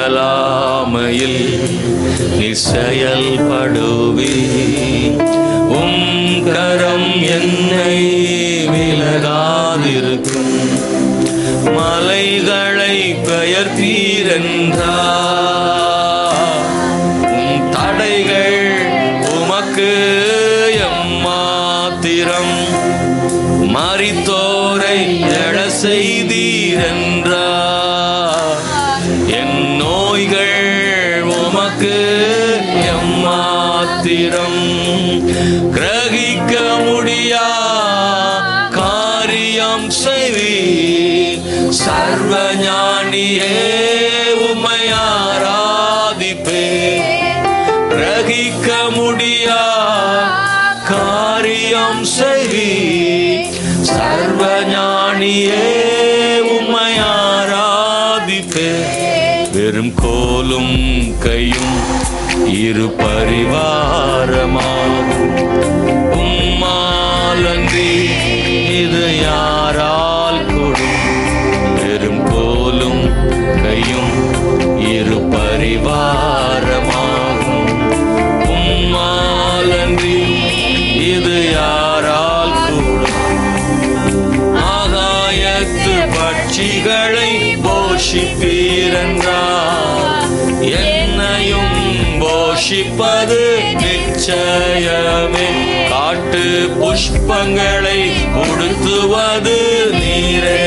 இயலாமையில் நீ செயல்படுவி உம் கரம் என்னை விலகாதிருக்கும். மலைகளை பெயர்த்தீரென்றார் எம்மாத்திரம் கிரகிக்க முடியா? காரியம் செய்வி சர்வ ஞானியே உம்மை ஆராதிப்பே கிரகிக்க முடியா? காரியம் செய்வி சர்வ ஞானியே ஆராதிப்பே வெறும் கோலும் கையும் இரு பரிவாரமாகும். உம்மாலன்றி இது யாரா சாட்சிகளை போஷிப்பீரென்றார் என்னையும் போஷிப்பது நிச்சயமே. காட்டு புஷ்பங்களை உடுத்துவது நீரே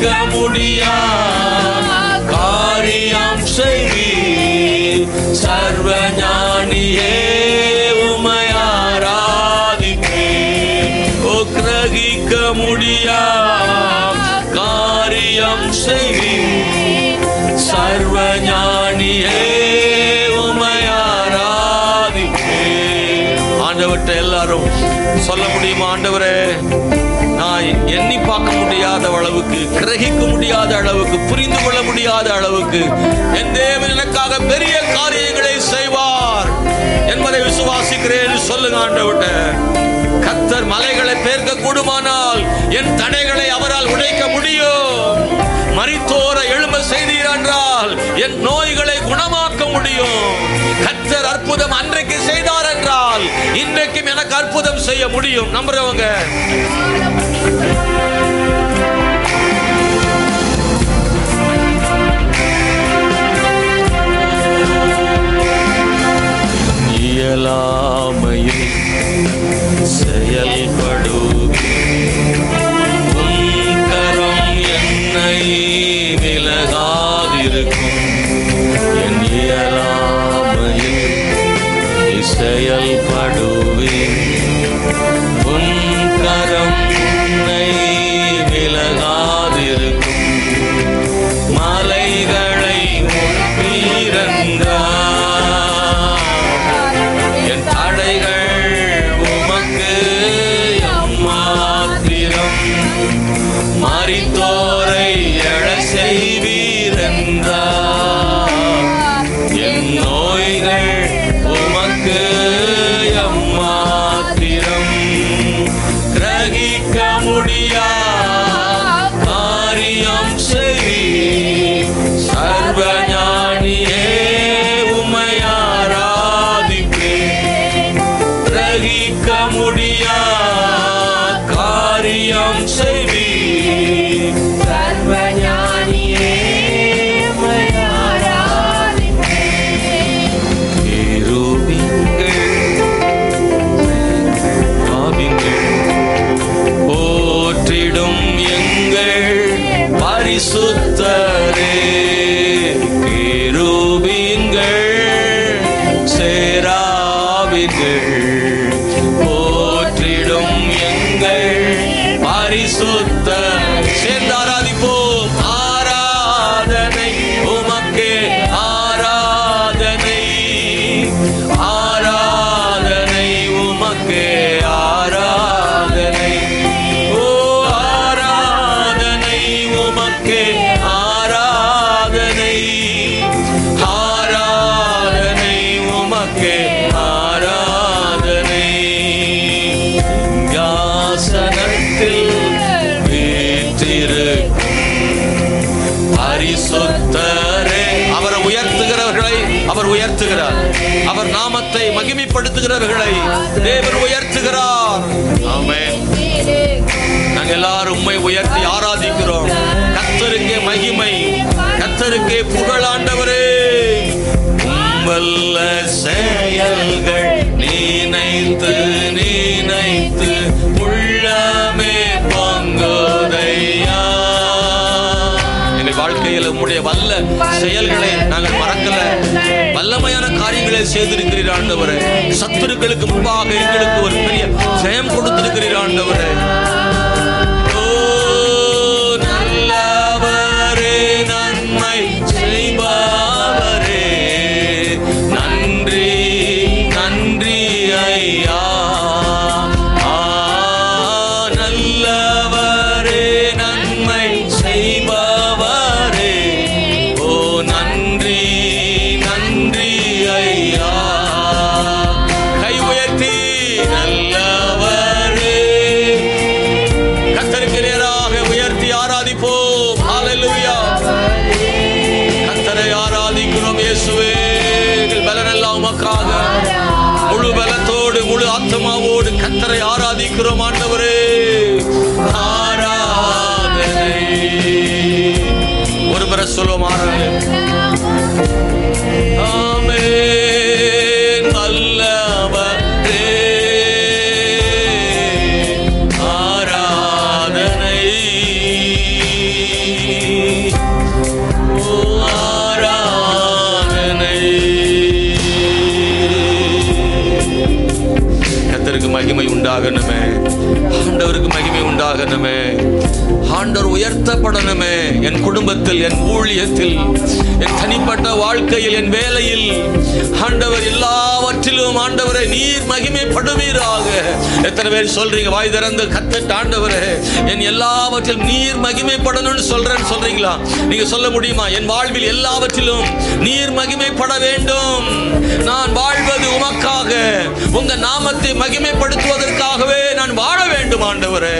கிரகிக்க முடியா காரியம் செய்தி. சர்வ ஞானியே உம்மை ஆராதிப்பே ஓ கிரகிக்க முடியா காரியம் செய்தி. சர்வ ஞானியே உம்மை ஆராதிப்பே ஆண்டவர்கிட்ட எல்லாரும் சொல்ல முடியுமா ஆண்டவரே? நான் எண்ணி பார்க்க முடியாத அளவுக்கு கிரகிக்க முடியாத அளவுக்கு புரிந்து கொள்ள முடியாத அளவுக்கு என் தேவன் எனக்காக பெரிய காரியங்களை செய்வார் என்பதை விசுவாசிக்கிறேன். சொல்லுங்க ஆண்டவர்கிட்ட. கத்தர் மலைகளை பேர்க்க கூடுமானால் என் தடைகளை அவரால் உடைக்க முடியும். மறித்தோர எழும்ப செய்தீர் என்றால் என் நோய்களை குணமாக்க முடியும். கத்தர் அற்புதம் அன்றைக்கு செய்தார் இன்றைக்கும் எனக்கு அற்புதம் செய்ய முடியும். நம்புறவங்க. செயல்படுவே உம் கரம் என்னை விலகாதிருக்கும். மலைகளை முன்பீரன்றார் என் தடைகள் உமக்கு எம்மாத்திரம் எழ என் நோய்கள் உமக்கு உயர்த்துகிறார். அவர் நாமத்தை மகிமைப்படுத்துகிறவர்களை தேவன் உயர்த்துகிறார். ஆமென். நாங்கள் எல்லாரும் உண்மை உயர்த்தி ஆராதிக்கிறோம். கத்தருக்கே மகிமை. கத்தருக்கே புகழாண்டவரே வல்ல செயல்கள் நினைத்து உம்முடைய வல்ல செயல்களை நாங்கள் மறக்கல. வல்லமையான காரியங்களை செய்திருக்கிறீர் ஆண்டவரே. சத்துருக்களுக்கு முன்பாக எங்களுக்கு ஒரு பெரிய ஜெயம் கொடுத்திருக்கிறீர் ஆண்டவரே. முழு பலத்தோடு முழு ஆத்மாவோடு கத்தரை ஆராதிக்கிறோம் ஆண்டவரே. ஆராதனை. ஒரு முறை சொல்லுவோம் ஆராதனை. ஆமே செயல்படணுமே என் குடும்பத்தில் என் ஊழியத்தில் என் தனிப்பட்ட வாழ்க்கையில் என் வேலையில். ஆண்டவர் எல்லாவற்றிலும் ஆண்டவரை நீர் மகிமைப்படுவீராக. எத்தனை பேர் சொல்றீங்க வாய் திறந்து கத்தட்ட ஆண்டவரே என் எல்லாவற்றிலும் நீர் மகிமைப்படணும்னு சொல்றேன்னு சொல்றீங்களா? நீங்க சொல்ல முடியுமா? என் வாழ்வில் எல்லாவற்றிலும் நீர் மகிமைப்பட வேண்டும். நான் வாழ்வது உமக்காக. உங்க நாமத்தை மகிமைப்படுத்துவதற்காகவே நான் வாழ வேண்டும் ஆண்டவரே.